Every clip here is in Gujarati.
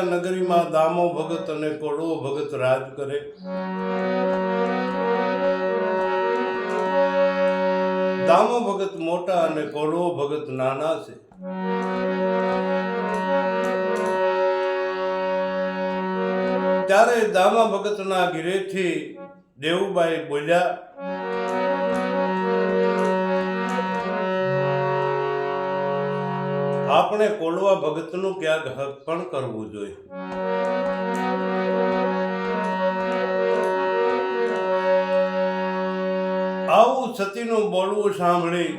દ્વારકા નગરીમાં દામો ભગત અને કોડો ભગત રાજ કરે. દામો ભગત મોટા અને કોડો ભગત નાના છે. ત્યારે દામા ભગતના ઘીરેથી દેવુબાઈ બોલ્યા આપણે કોળવા ભગતનું ક્યાંક હક પણ કરવું જોઈએ. આવું સતીનું બોલવું સાંભળી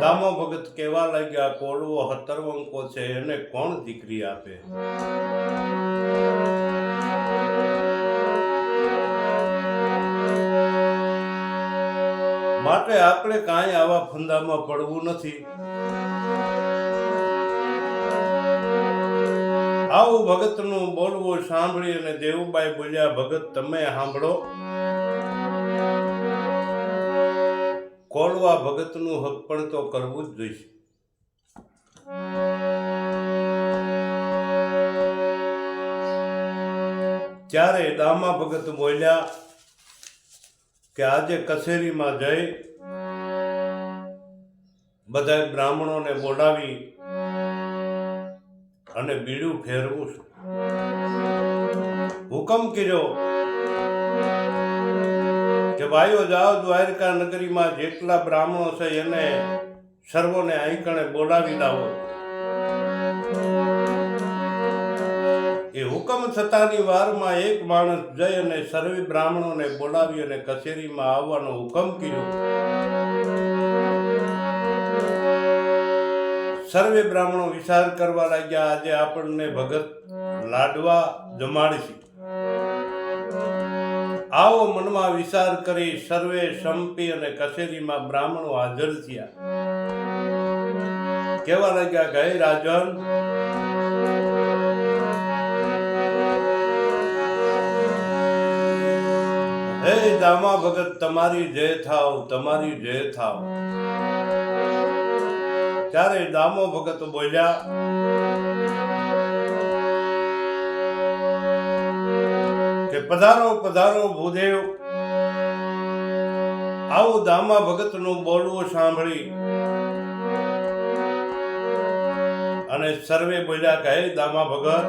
દામો ભગત કેવા લાગ્યા, કોળવો હતરવંકો છે, એને કોણ દીકરી આપે? માટે આપણે કાંઈ આવા ફંદામાં પડવું નથી. આવું ભગતનું બોલવું સાંભળી અને દેવુબાઈ બોલ્યા, ભગત, તમે સાંભળો. કોળવા ભગતનું હક પણ તો કરવું જ જોઈશે. ત્યારે દામા ભગત બોલ્યા કે આજે કચેરીમાં જઈ બધા બ્રાહ્મણોને બોલાવી અને બીડું ફેરવું હુકમ કર્યો કે ભાઈઓ જાઓ દ્વારકા નગરીમાં જેટલા બ્રાહ્મણો છે એને સર્વોને આઈકણે બોલાવી લાવો. હુકમ થતાની વારમાં એક માણસ જઈ અને સર્વે બ્રાહ્મણોને બોલાવી અને કચેરીમાં આવવાનો હુકમ કર્યો. સર્વે બ્રાહ્મણો વિચાર કરવા લાગ્યા, આજે આપણને ભગત લાડવા જમાડશે. આવો મનમાં વિચાર કરી સર્વે સંપી અને કચેરીમાં બ્રાહ્મણો હાજર થયા. કેવા લાગ્યા, ગઈ રાજન હે દામા ભગત, તમારી જય થાવ, તમારી જય થાવ. ત્યારે દામો ભગત બોલ્યા, કે પધારો પધારો ભૂદેવ. આવું દામા ભગતનું બોલવું સાંભળી. અને સર્વે બોલ્યા કે દામા ભગત,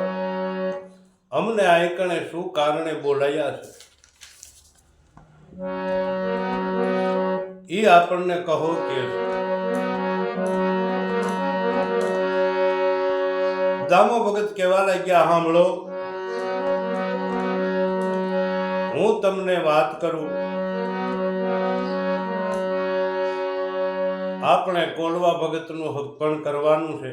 અમને આયકણે શું કારણે બોલાયા છે? એ આપણને કહો કે દામો ભગત કહેવા લાગ્યા સાંભળો હું તમને વાત કરું. આપણે કોલવા ભગતનું પણ કરવાનું છે.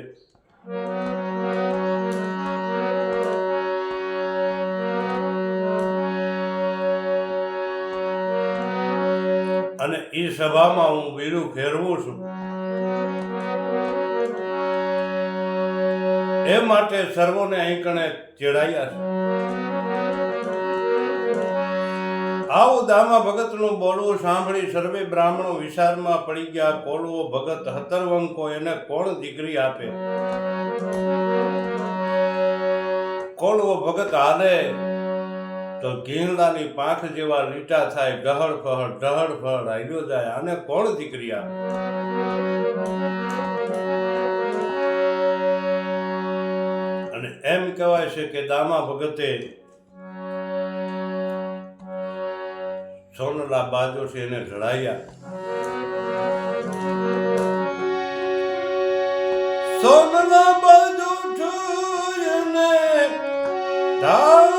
અને એ સભામાં હું બીડું ફેરવું છું. એ માટે સર્વોને અહીં કણે ચેડાયા છે. આવો દામા ભગતનું બોલવું સાંભળી સર્વે બ્રાહ્મણો વિચારમાં પડી ગયા કોલવો ભગત હતરવંકો એને કોણ દીકરી આપે? કોલવો ભગત હાલે તો ઘીંગલાની પાંખ જેવા લીટા થાય ગહડ ફહળ ઢહડ ફહળ હાલ્યો જાય. આને કોણ દીકરી આપે? અને એમ કહેવાય છે કે દામા ભગતે સોનલા બાજો છે એને જડાયા સોનલા બાજો એને ઢાળિયા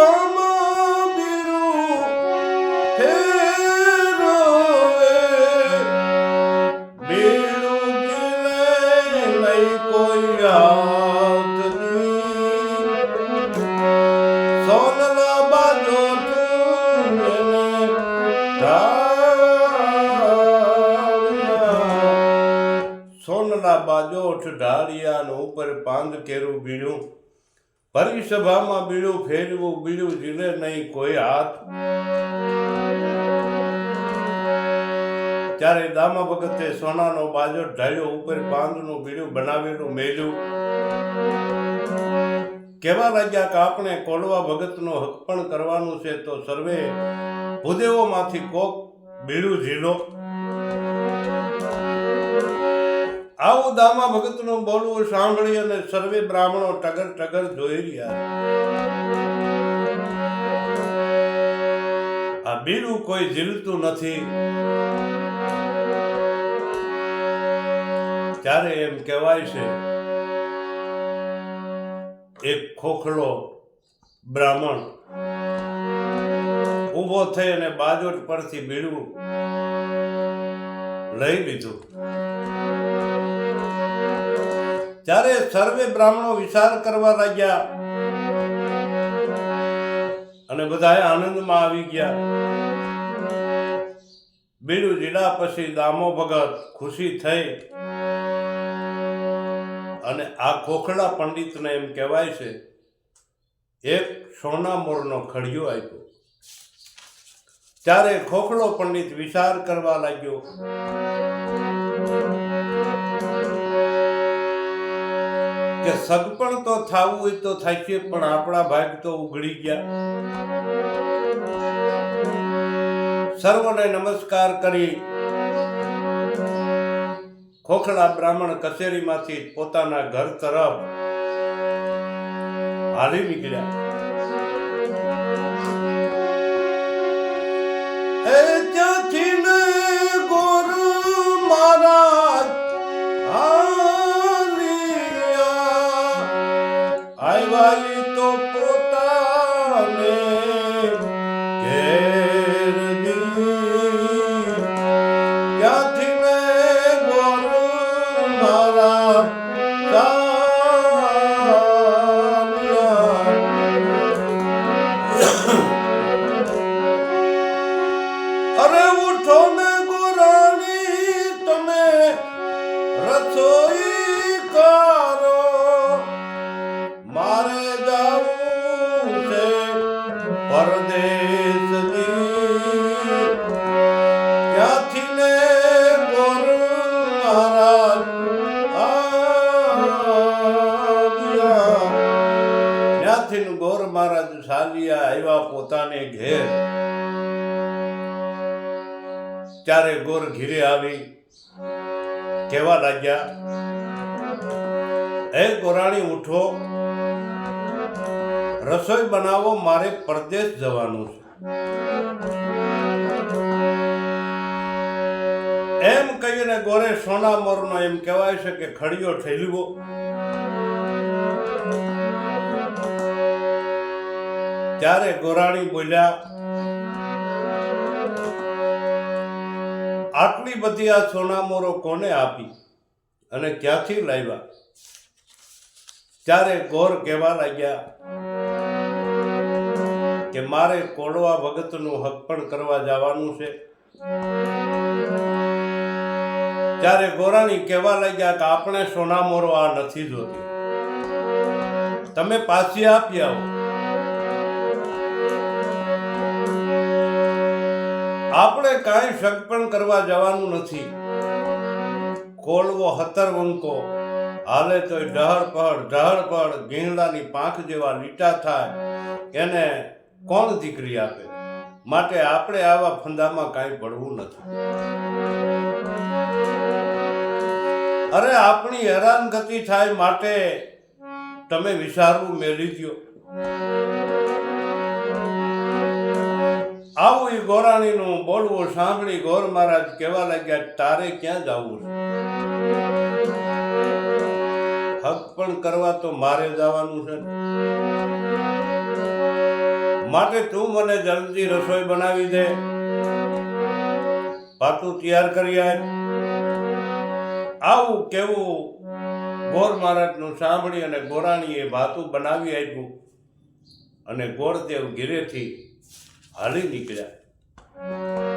ਵਾਮਾ ਬਿਰੂ ਹੇ ਰੋਵੇ ਬਿਰੂ ਕਿਲੇ ਲਈ ਕੋਈ ਯਾਦ ਨਹੀਂ। ਸੋਨ ਨਾ ਬਾਦੋ ਤੁਨੇ ਢਾਰਿਆ ਸੋਨ ਨਾ ਬਾਜੋ ਠ ਢਾਰਿਆ ਨੂੰ ਪਰ ਪੰਦ ਕੇਰੂ ਬਿਰੂ પરિસભામાં બીડું ફેરવું, બીડું જીલે નહીં કોઈ હાથ. ત્યારે દામા વખતે સોનાનો બાજો ઢાળ્યો, ઉપર પાંદનું બીડું બનાવેલું મેલ્યું. કેવા લાગ્યા કે આપણે કોલવા ભગતનો હક પણ કરવાનું છે તો સર્વે ભૂદેવોમાંથી કોક બીડું ઝીલો. આવું દામા ભગતનું બોલવું સાંભળી અને સર્વે બ્રાહ્મણો ટગર ટગર જોઈ રહ્યા. આ બીડું કોઈ ઝીલતું નથી. ત્યારે એમ કહેવાય છે? એક ખોખલો બ્રાહ્મણ ઊભો થઈ અને બાજોટ પરથી બીડું લઈ લીધું. ત્યારે સર્વે બ્રાહ્મણો વિચાર કરવા લાગ્યા અને બધા આનંદમાં આવી ગયા. બીડું જીડા પછી દામો ભગત ખુશી થઈ અને આ ખોખડા પંડિતને એમ કહેવાય છે, એક સોના મોરનો ખડિયો આપ્યો. ત્યારે ખોખલો પંડિત વિચાર કરવા લાગ્યો કે સગપણ તો થાવું હોય તો થાય છે, પણ આપણા ભાગ તો ઉઘડી ગયા. સર્વને નમસ્કાર કરી ખોખલા બ્રાહ્મણ કચેરીમાંથી પોતાના ઘર તરફ હાલી નીકળ્યા. પરદેશ ક્યાંથી ને ગોર મહારાજ સાલિયા આવ્યા પોતાને ઘેર? ત્યારે ગોર ઘીરે આવી કેવા લાગ્યા એ ગોરાણી, ઉઠો. રસોઈ બનાવો મારે પરદેશ જવાનું છે. એમ કહીને ગોરે સોના મોરનો એમ કહેવાય છે કે ખડિયો ઠેલવો. ત્યારે ગોરાણી બોલ્યા, આટલી બધી આ સોનામોરો કોને આપી અને ક્યાંથી લાવ્યા? ત્યારે ગોર કહેવા લાગ્યા કે મારે કોડવા ભગતનું હક પણ કરવા જવાનું છે. ત્યારે ગોરાણી કહેવા લાગ્યા કે આપણે સોનામોરો આ નથી જોતી. તમે પાછી આપી આવો. આપણે કાંઈ શક પણ કરવા જવાનું નથી. કોળવો હતરવંકો, હાલે તોય ઢહળ પહળ ઢહળ પહળ ગીંડાની પાંખ જેવા લીટા થાય, એને કોણ દીકરી આપે? માટે આપણે આવા ફંદામાં કાંઈ પડવું નથી. અરે આપણી હેરાનગતિ થાય માટે તમે વિચારવું મેળવી દ્યો. આવું એ ગોરાણીનું બોલવું સાંભળી ગોર મહારાજ કહેવા લાગ્યા, તારે ક્યાં જવું છે? હક પણ કરવા તો મારે જવાનું છે. માટે તું મને જલ્દી રસોઈ બનાવી દે. પાતું તૈયાર કરી આય. આવું કેવું ગોર મહારાજનું સાંભળી અને ગોરાણીએ ભાતું બનાવી આપ્યું અને ગોરદેવ ઘીરેથી હાલી નીકળ્યા.